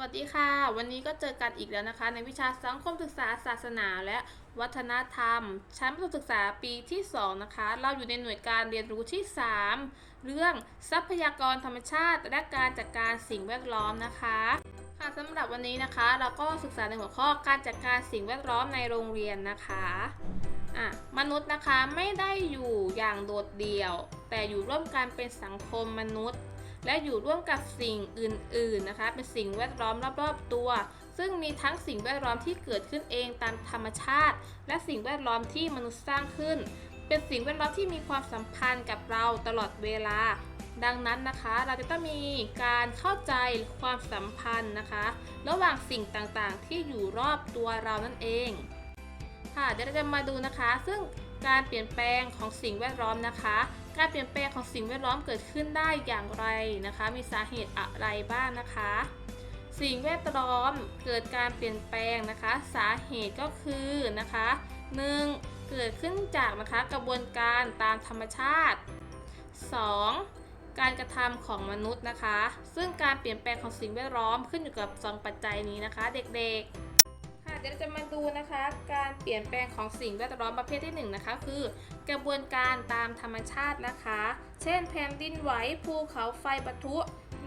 วัสดีค่ะ วันนี้ก็เจอกันอีกแล้วนะคะ ในวิชาสังคมศึกษาศาสนาและวัฒนธรรม ชั้นประถมศึกษาปีที่ 2 นะคะ เราอยู่ในหน่วยการเรียนรู้ที่ 3 เรื่องทรัพยากรธรรมชาติและการจัดการสิ่งแวดล้อมนะคะค่ะสำหรับวันนี้นะคะ เราก็ศึกษาในหัวข้อการจัดการสิ่งแวดล้อมในโรงเรียนนะคะอะมนุษย์นะคะไม่ได้อยู่อย่างโดดเดี่ยว แต่อยู่ร่วมกันเป็นสังคมมนุษย์ และอยู่ร่วมกับสิ่งอื่นๆนะคะ เป็นสิ่งแวดล้อมรอบๆตัว ซึ่งมีทั้งสิ่งแวดล้อมที่เกิดขึ้นเองตามธรรมชาติ และสิ่งแวดล้อมที่มนุษย์สร้างขึ้น เป็นสิ่งแวดล้อมที่มีความสัมพันธ์กับเราตลอดเวลา ดังนั้นนะคะ เราจะต้องมีการเข้าใจความสัมพันธ์นะคะ ระหว่างสิ่งต่างๆ ที่อยู่รอบตัวเรานั่นเอง ค่ะเดี๋ยวเราจะมาดูนะคะ ซึ่งการเปลี่ยนแปลงของสิ่งแวดล้อมนะคะ การเปลี่ยนแปลงของสิ่งแวดล้อมเกิดขึ้นได้อย่างไรนะคะ มีสาเหตุอะไรบ้างนะคะ สิ่งแวดล้อมเกิดการเปลี่ยนแปลงนะคะ สาเหตุก็คือนะคะ 1. เกิดขึ้นจากนะคะกระบวนการตามธรรมชาติ 2. การกระทำของมนุษย์นะคะ ซึ่งการเปลี่ยนแปลงของสิ่งแวดล้อมขึ้นอยู่กับสองปัจจัยนี้นะคะ เด็กๆ เดี๋ยวเราจะมาดูนะคะ การเปลี่ยนแปลงของสิ่งแวดล้อมประเภทที่1นงนะคะ คือกระบวนการตามธรรมชาตินะคะ เช่นแผ่นดินไหวภูเขาไฟปะทุ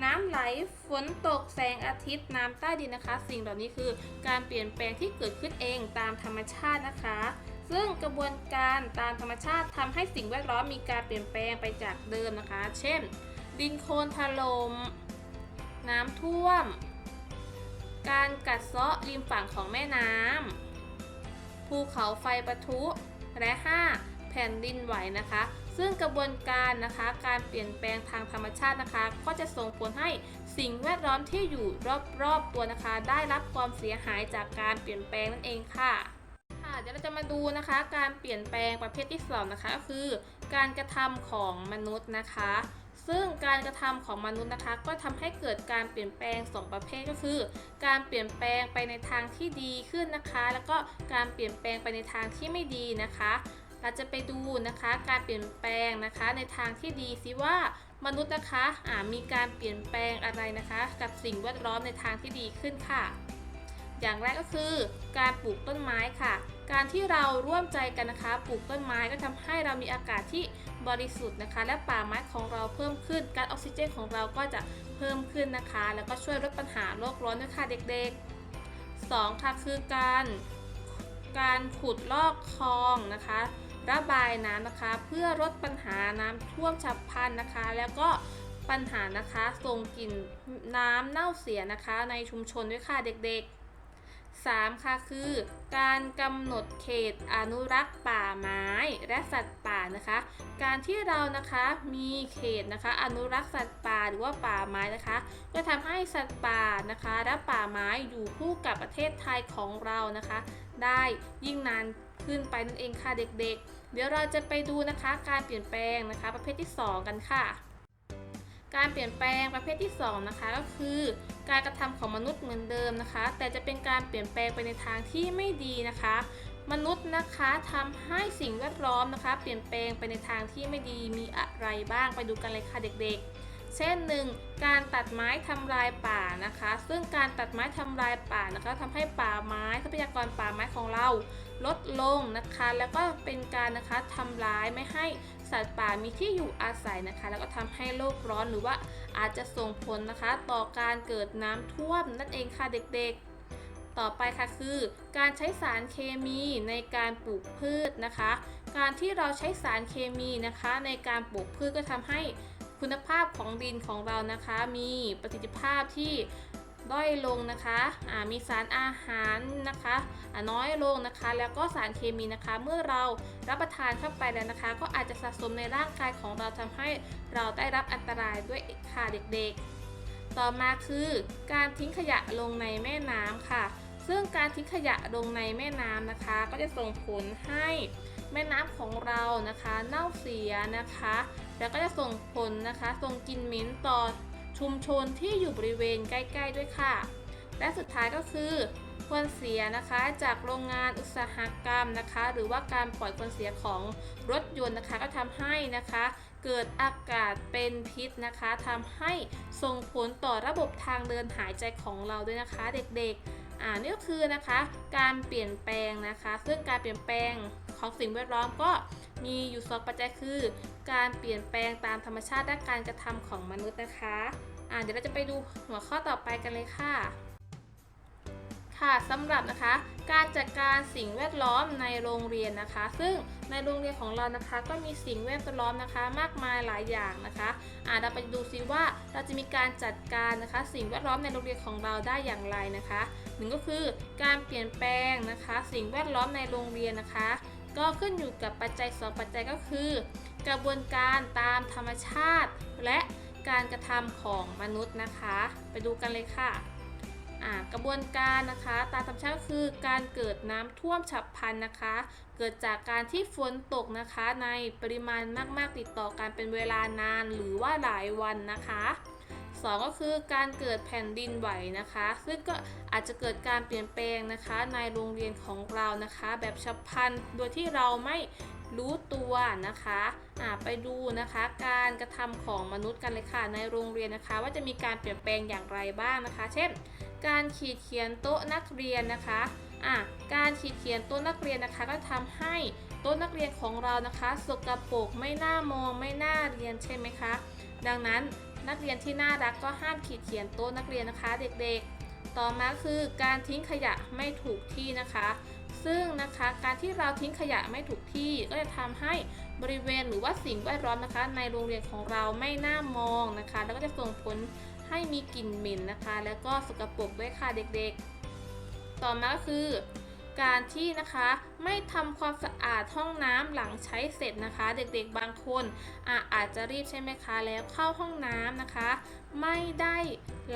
น้ำไหลฝนตกแสงอาทิตย์น้ำใต้ดินนะคะ สิ่งเหล่านี้คือการเปลี่ยนแปลงที่เกิดขึ้นเองตามธรรมชาตินะคะซึ่งกระบวนการตามธรรมชาติทำให้สิ่งแวดล้อมมีการเปลี่ยนแปลงไปจากเดิมนะคะ เช่น ดินโคลนถล่มน้ำท่วม การกัดเซาะริมฝั่งของแม่น้ำภูเขาไฟปะทุและ 5 แผ่นดินไหวนะคะ ซึ่งกระบวนการนะคะการเปลี่ยนแปลงทางธรรมชาตินะคะ ก็จะส่งผลให้สิ่งแวดล้อมที่อยู่รอบๆตัวนะคะ ได้รับความเสียหายจากการเปลี่ยนแปลงนั่นเองค่ะค่ะเดี๋ยวเราจะมาดูนะคะการเปลี่ยนแปลงประเภทที่สองนะคะก็คือ การกระทำของมนุษย์นะคะ ซึ่งการกระทำของมนุษย์นะคะ ก็ทำให้เกิดการเปลี่ยนแปลงสองประเภทก็คือ การเปลี่ยนแปลงไปในทางที่ดีขึ้นนะคะ แล้วก็การเปลี่ยนแปลงไปในทางที่ไม่ดีนะคะเราจะไปดูนะคะการเปลี่ยนแปลงนะคะในทางที่ดีสิว่ามนุษย์นะคะมีการเปลี่ยนแปลงอะไรนะคะ กับสิ่งแวดล้อมในทางที่ดีขึ้นค่ะ อย่างแรกก็คือการปลูกต้นไม้ค่ะ การที่เราร่วมใจกันนะคะ ปลูกต้นไม้ก็ทำให้เรามีอากาศที่บริสุทธิ์นะคะ และป่าไม้ของเราเพิ่มขึ้น การออกซิเจนของเราก็จะเพิ่มขึ้นนะคะ แล้วก็ช่วยลดปัญหาโลกร้อนด้วยค่ะเด็กๆ 2. ค่ะคือการการขุดลอกคลองนะคะระบายน้ำนะคะ เพื่อลดปัญหาน้ำท่วมฉับพลันนะคะ แล้วก็ปัญหานะคะส่งกลิ่นน้ำเน่าเสียนะคะ ในชุมชนด้วยค่ะเด็กๆ 3. ค่ะคือการกำหนดเขตอนุรักษ์ป่าไม้และสัตว์ป่านะคะ การที่เรานะคะมีเขตนะคะ อนุรักษ์สัตว์ป่าหรือว่าป่าไม้นะคะ ก็ทำให้สัตว์ป่านะคะและป่าไม้อยู่คู่กับประเทศไทยของเรานะคะ ได้ยิ่งนานขึ้นไปนั่นเองค่ะเด็กๆ เดี๋ยวเราจะไปดูนะคะ การเปลี่ยนแปลงนะคะ ประเภทที่ 2 กันค่ะ การเปลี่ยนแปลงประเภทที่ 2 นะคะ ก็คือ การกระทำของมนุษย์เหมือนเดิมนะคะ แต่จะเป็นการเปลี่ยนแปลงไปในทางที่ไม่ดีนะคะ มนุษย์นะคะทำให้สิ่งแวดล้อมนะคะ เปลี่ยนแปลงไปในทางที่ไม่ดีมีอะไรบ้างไปดูกันเลยค่ะเด็กๆ เช่นหนึ่งการตัดไม้ทำลายป่านะคะ ซึ่งการตัดไม้ทำลายป่านะคะทำให้ป่าไม้ทรัพยากรป่าไม้ของเราลดลงนะคะ แล้วก็เป็นการนะคะทำร้ายไม่ให้สัตว์ป่ามีที่อยู่อาศัยนะคะ แล้วก็ทำให้โลกร้อนหรือว่าอาจจะส่งผลนะคะ ต่อการเกิดน้ำท่วมนั่นเองค่ะเด็กๆต่อไปค่ะคือ การใช้สารเคมีในการปลูกพืชนะคะ การที่เราใช้สารเคมีนะคะ ในการปลูกพืชก็ทำให้ คุณภาพของดินของเรานะคะ มีประสิทธิภาพที่ด้อยลงนะคะมีสารอาหารนะคะน้อยลงนะคะ แล้วก็สารเคมีนะคะ เมื่อเรารับประทานเข้าไปแล้วนะคะ ก็อาจจะสะสมในร่างกายของเราทำให้เราได้รับอันตรายด้วยค่ะเด็กๆ ต่อมาคือการทิ้งขยะลงในแม่น้ำค่ะ ซึ่งการทิ้งขยะลงในแม่น้ำนะคะ ก็จะส่งผลให้แม่น้ำของเรานะคะ เน่าเสียนะคะ แล้วก็จะส่งผลนะคะส่งกลิ่นเหม็นต่อชุมชนที่อยู่บริเวณใกล้ ๆ ด้วยค่ะ และสุดท้ายก็คือควนเสียนะคะจากโรงงานอุตสาหกรรมนะคะ หรือว่าการปล่อยควันเสียของรถยนต์นะคะ ก็ทำให้นะคะ เกิดอากาศเป็นพิษนะคะทำให้ส่งผลต่อระบบทางเดินหายใจของเราด้วยนะคะเด็กๆอ่านี่ก็คือนะคะการเปลี่ยนแปลงนะคะ ซึ่งการเปลี่ยนแปลงของสิ่งแวดล้อมก็ มีอยู่สองปัจจัยคือ การเปลี่ยนแปลงตามธรรมชาติและการกระทำของมนุษย์นะคะอ่าเดี๋ยวเราจะไปดูหัวข้อต่อไปกันเลยค่ะ ค่ะสำหรับนะคะ การจัดการสิ่งแวดล้อมในโรงเรียนนะคะ ซึ่งในโรงเรียนของเรานะคะ ก็มีสิ่งแวดล้อมนะคะ มากมายหลายอย่างนะคะอ่าเราไปดูซิว่าเราจะมีการจัดการนะคะ สิ่งแวดล้อมในโรงเรียนของเราได้อย่างไรนะคะหนึ่งก็คือการเปลี่ยนแปลงนะคะ สิ่งแวดล้อมในโรงเรียนนะคะ ก็ขึ้นอยู่กับปัจจัยสองปัจจัยก็คือ กระบวนการตามธรรมชาติ และการกระทำของมนุษย์นะคะ ไปดูกันเลยค่ะกระบวนการนะคะตามธรรมชาติคือการเกิดน้ำท่วมฉับพลันนะคะ เกิดจากการที่ฝนตกนะคะในปริมาณมาก ๆ ติดต่อกันเป็นเวลานานหรือว่าหลายวันนะคะ สองก็คือการเกิดแผ่นดินไหวนะคะ ซึ่งก็อาจจะเกิดการเปลี่ยนแปลงนะคะ ในโรงเรียนของเรานะคะ แบบฉับพลันโดยที่เราไม่รู้ตัวนะคะอ่าไปดูนะคะการกระทำของมนุษย์กันเลยค่ะในโรงเรียนนะคะ ว่าจะมีการเปลี่ยนแปลงอย่างไรบ้างนะคะ เช่น การขีดเขียนโต๊ะนักเรียนนะคะอะการขีดเขียนโต๊ะนักเรียนนะคะ ก็ทำให้โต๊ะนักเรียนของเรานะคะ สกปรกไม่น่ามองไม่น่าเรียนใช่ไหมคะ ดังนั้น นักเรียนที่น่ารักก็ห้ามขีดเขียนโต๊ะนักเรียนนะคะ เด็กๆ ต่อมาคือการทิ้งขยะไม่ถูกที่นะคะ ซึ่งนะคะการที่เราทิ้งขยะไม่ถูกที่ก็จะทำให้บริเวณหรือว่าสิ่งแวดล้อมนะคะ ในโรงเรียนของเราไม่น่ามองนะคะ แล้วก็จะส่งผลให้มีกลิ่นเหม็นนะคะ แล้วก็สกปรกด้วยค่ะเด็กๆ ต่อมาก็คือ การที่นะคะไม่ทำความสะอาดห้องน้ำหลังใช้เสร็จนะคะ เด็กๆบางคนอาอาจจะรีบใช่ไหมคะแล้วเข้าห้องน้ำนะคะ ไม่ได้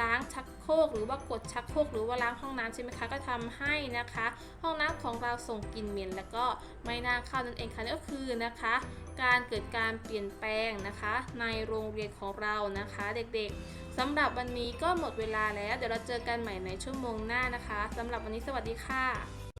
ล้างชักโครกหรือว่ากดชักโครกหรือว่าล้างห้องน้ำใช่ไหมคะก็ทำให้นะคะ ห้องน้ำของเราส่งกลิ่นเหม็นแล้วก็ไม่น่าเข้านั่นเองค่ะนั่นก็คือนะคะ การเกิดการเปลี่ยนแปลงนะคะ ในโรงเรียนของเรานะคะ เด็กๆสำหรับวันนี้ก็หมดเวลาแล้ว เดี๋ยวเราเจอกันใหม่ในชั่วโมงหน้านะคะ สำหรับวันนี้สวัสดีค่ะ